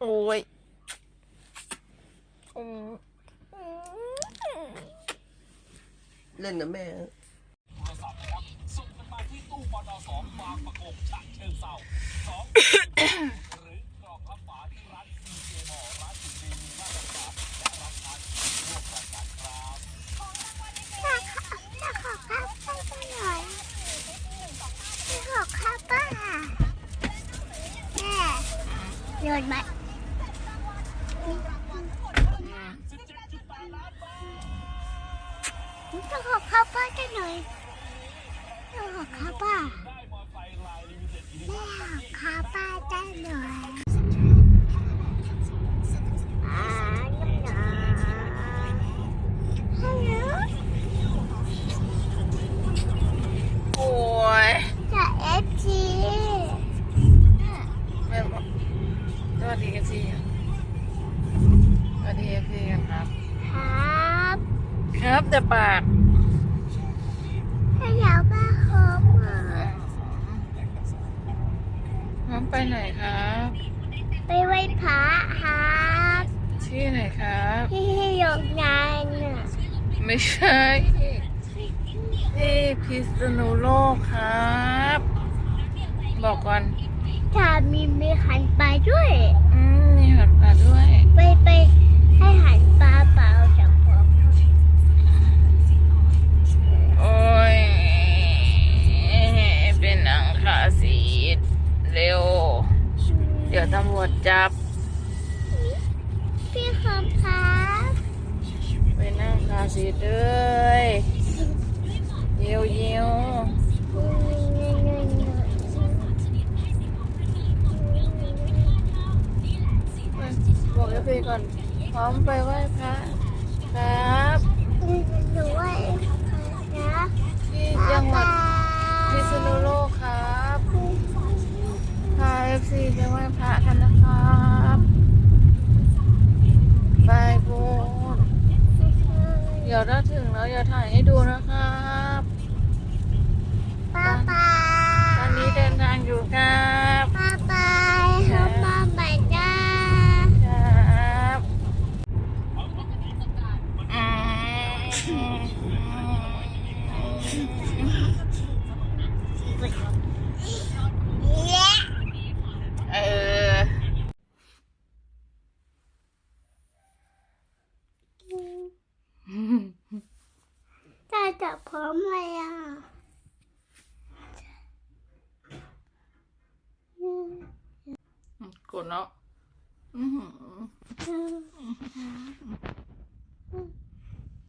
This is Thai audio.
โอ้ยอืมเล่นนะแม่จะขอข้าวป้าหน่อยจะขอข้าวป้าแม่โยนมาจะขอข้าวป้าจะหน่อยจะขอข้าวป้าแม่ ขอข้าวป้าจะหน่อยอ่าน้ำหนาฮัลโหลโอ้ยจะเอฟซีแม่บอกสวัสดีเอฟซีสวัสดีเอฟซีกันครับ ครับ ครับแต่ปาก ถ้าอยากมาขอมา น้องไปไหนครับ ไปไหว้พระครับที่ไหนครับที่ยกงานน่ะไม่ใช่ที่พิษณุโลกครับ บอกก่อนถ้ามีมีหันปลาด้วย ดี๋ยวตำรวจจับ พี่ครับครับไปนั่งขาสีดเลยเยี่ยวเยี่ยวบอกเอฟซีก่อน พร้อมไปไหว้พระครับหนูไหว้นะ ที่จังหวัดพิษณุโลกครับพาเอฟ ซีไปไหว้พระกันนะครับไปพูดเดี๋ยวถ้าถึงแล้วอย่าถ่ายให้ดูนะครับป้าป้าตอนนี้เดินทางอยู่ครับป้าป้าเขามาใหม่นะครับอืม พร้อมเลยอะกดเนาะอือ